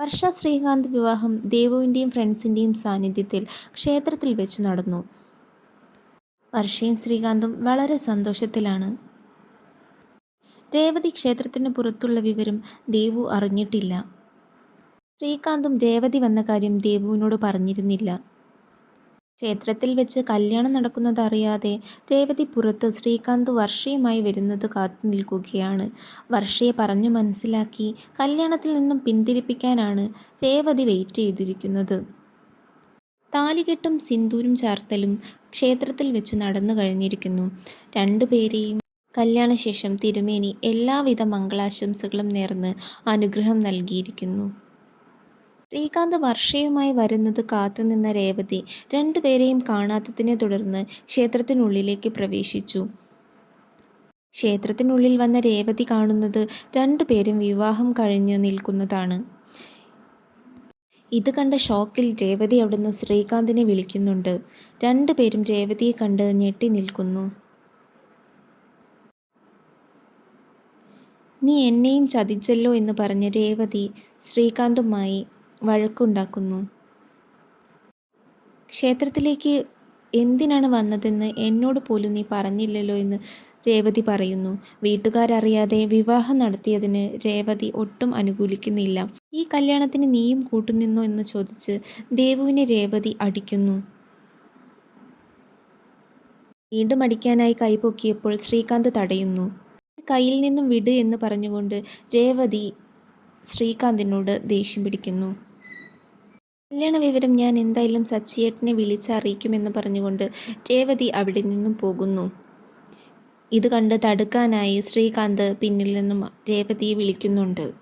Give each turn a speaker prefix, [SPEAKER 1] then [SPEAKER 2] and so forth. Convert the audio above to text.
[SPEAKER 1] വർഷ ശ്രീകാന്ത് വിവാഹം ദേവുവിന്റെയും ഫ്രണ്ട്സിന്റെയും സാന്നിധ്യത്തിൽ ക്ഷേത്രത്തിൽ വെച്ച് നടന്നു. വർഷയും ശ്രീകാന്തും വളരെ സന്തോഷത്തിലാണ്. രേവതി ക്ഷേത്രത്തിന് പുറത്തുള്ള വിവരം ദേവു അറിഞ്ഞിട്ടില്ല. ശ്രീകാന്തും രേവതി വന്ന കാര്യം ദേവുവിനോട് പറഞ്ഞിരുന്നില്ല. ക്ഷേത്രത്തിൽ വെച്ച് കല്യാണം നടക്കുന്നത് അറിയാതെ രേവതി പുറത്ത് ശ്രീകാന്ത് വർഷയുമായി വരുന്നത് കാത്തു നിൽക്കുകയാണ്. വർഷയെ പറഞ്ഞു മനസ്സിലാക്കി കല്യാണത്തിൽ നിന്നും പിന്തിരിപ്പിക്കാനാണ് രേവതി വെയിറ്റ് ചെയ്തിരിക്കുന്നത്. താലികെട്ടും സിന്ദൂരും ചാർത്തലും ക്ഷേത്രത്തിൽ വെച്ച് നടന്നു കഴിഞ്ഞിരിക്കുന്നു. രണ്ടുപേരെയും കല്യാണശേഷം തിരുമേനി എല്ലാവിധ മംഗളാശംസകളും നേർന്ന് അനുഗ്രഹം നൽകിയിരിക്കുന്നു. ശ്രീകാന്ത് വർഷയുമായി വരുന്നത് കാത്തുനിന്ന രേവതി രണ്ടുപേരെയും കാണാത്തതിനെ തുടർന്ന് ക്ഷേത്രത്തിനുള്ളിലേക്ക് പ്രവേശിച്ചു. ക്ഷേത്രത്തിനുള്ളിൽ വന്ന രേവതി കാണുന്നത് രണ്ടുപേരും വിവാഹം കഴിഞ്ഞ് നിൽക്കുന്നതാണ്. ഇത് കണ്ട ഷോക്കിൽ രേവതി അവിടുന്ന് ശ്രീകാന്തിനെ വിളിക്കുന്നുണ്ട്. രണ്ടുപേരും രേവതിയെ കണ്ട് ഞെട്ടി നിൽക്കുന്നു. നീ എന്നെയും ചതിച്ചല്ലോ എന്ന് പറഞ്ഞ് രേവതി ശ്രീകാന്തുമായി വഴക്കുണ്ടാക്കുന്നു. ക്ഷേത്രത്തിലേക്ക് എന്തിനാണ് വന്നതെന്ന് എന്നോട് പോലും നീ പറഞ്ഞില്ലല്ലോ എന്ന് രേവതി പറയുന്നു. വീട്ടുകാരറിയാതെ വിവാഹം നടത്തിയതിന് രേവതി ഒട്ടും അനുകൂലിക്കുന്നില്ല. ഈ കല്യാണത്തിന് നീയും കൂട്ടുനിന്നോ എന്ന് ചോദിച്ച് ദേവുവിനെ രേവതി അടിക്കുന്നു. വീണ്ടും അടിക്കാനായി കൈപൊക്കിയപ്പോൾ ശ്രീകാന്ത് തടയുന്നു. കയ്യിൽ നിന്നും വിട് എന്ന് പറഞ്ഞുകൊണ്ട് രേവതി ശ്രീകാന്തിനോട് ദേഷ്യം പിടിക്കുന്നു. കല്യാണ വിവരം ഞാൻ എന്തായാലും സച്ചിയേട്ടനെ വിളിച്ചറിയിക്കുമെന്ന് പറഞ്ഞുകൊണ്ട് രേവതി അവിടെ നിന്നും പോകുന്നു. ഇത് കണ്ട് തടുക്കാനായി ശ്രീകാന്ത് പിന്നിൽ നിന്നും രേവതിയെ വിളിക്കുന്നുണ്ട്.